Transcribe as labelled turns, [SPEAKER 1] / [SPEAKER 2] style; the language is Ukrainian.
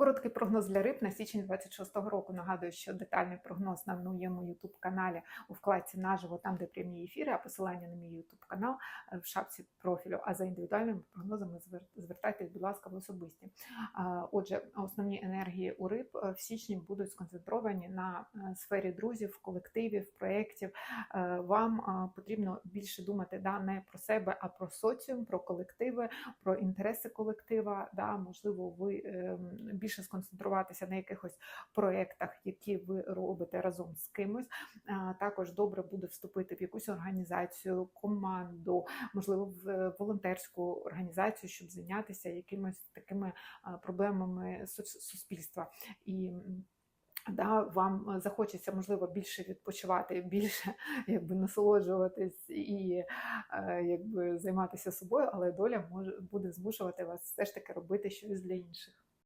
[SPEAKER 1] Короткий прогноз для риб на січень 26-го року. Нагадую, що детальний прогноз на моєму youtube каналі у вкладці наживо, там де прямі ефіри, а посилання на мій youtube канал е, в шапці профілю. А за індивідуальними прогнозами звертайтесь, будь ласка, в особисті. Отже, основні енергії у риб е, в січні будуть сконцентровані на е, сфері друзів, колективів, проєктів. Вам потрібно більше думати да, не про себе, а про соціум, про колективи, про інтереси колектива. Да, можливо, ви ем, більше сконцентруватися на якихось проєктах, які ви робите разом з кимось. Також добре буде вступити в якусь організацію, команду, можливо, в е, волонтерську організацію, щоб зайнятися якимись такими проблемами суспільства. І Да, вам е, захочеться можливо більше відпочивати, більше якби насолоджуватись і е, якби займатися собою, але доля може буде змушувати вас все ж таки робити щось для інших.